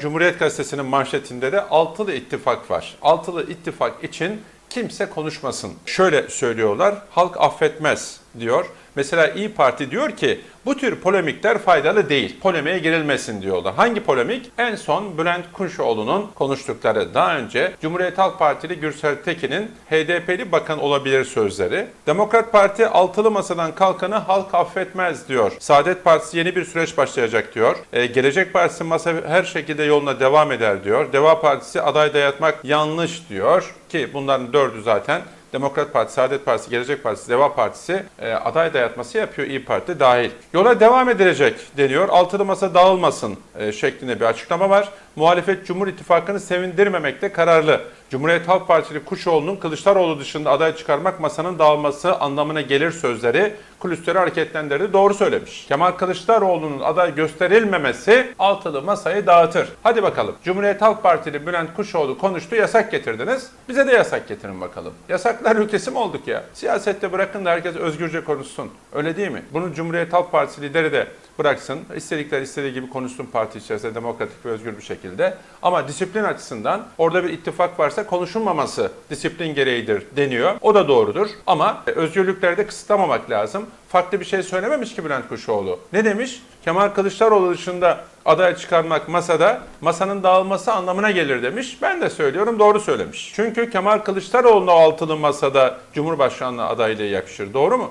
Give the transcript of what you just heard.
Cumhuriyet Gazetesi'nin manşetinde de altılı ittifak var. Altılı ittifak için kimse konuşmasın. Şöyle söylüyorlar, halk affetmez diyor. Mesela İyi Parti diyor ki bu tür polemikler faydalı değil. Polemiğe girilmesin diyorlar. Hangi polemik? En son Bülent Kuşoğlu'nun konuştukları daha önce Cumhuriyet Halk Partili Gürsel Tekin'in HDP'li bakan olabilir sözleri. Demokrat Parti altılı masadan kalkanı halk affetmez diyor. Saadet Partisi yeni bir süreç başlayacak diyor. Ee, Gelecek Partisi masa her şekilde yoluna devam eder diyor. Deva Partisi aday dayatmak yanlış diyor ki bunların dördü zaten Demokrat Parti, Saadet Partisi, Gelecek Partisi, Deva Partisi e, aday dayatması yapıyor İyi Parti dahil. Yola devam edilecek deniyor. Altılı masa dağılmasın e, şeklinde bir açıklama var. Muhalefet Cumhur İttifakı'nı sevindirmemekte kararlı. Cumhuriyet Halk Partili Kuşoğlu'nun Kılıçdaroğlu dışında aday çıkarmak masanın dağılması anlamına gelir sözleri kulüsleri hareketlendirdi. Doğru söylemiş. Kemal Kılıçdaroğlu'nun aday gösterilmemesi altılı masayı dağıtır. Hadi bakalım. Cumhuriyet Halk Partili Bülent Kuşoğlu konuştu, yasak getirdiniz. Bize de yasak getirin bakalım. Yasaklar ülkesi mi olduk ya? Siyasette bırakın da herkes özgürce konuşsun. Öyle değil mi? Bunu Cumhuriyet Halk Partisi lideri de bıraksın. İstedikleri istediği gibi konuşsun parti içerisinde demokratik ve özgür bir şekilde. Ama disiplin açısından orada bir ittifak varsa konuşulmaması disiplin gereğidir deniyor. O da doğrudur. Ama özgürlükleri de kısıtlamamak lazım. Farklı bir şey söylememiş ki Bülent Kuşoğlu. Ne demiş? Kemal Kılıçdaroğlu dışında aday çıkarmak masada masanın dağılması anlamına gelir demiş. Ben de söylüyorum doğru söylemiş. Çünkü Kemal Kılıçdaroğlu'na altılı masada Cumhurbaşkanlığı adaylığı yakışır. Doğru mu?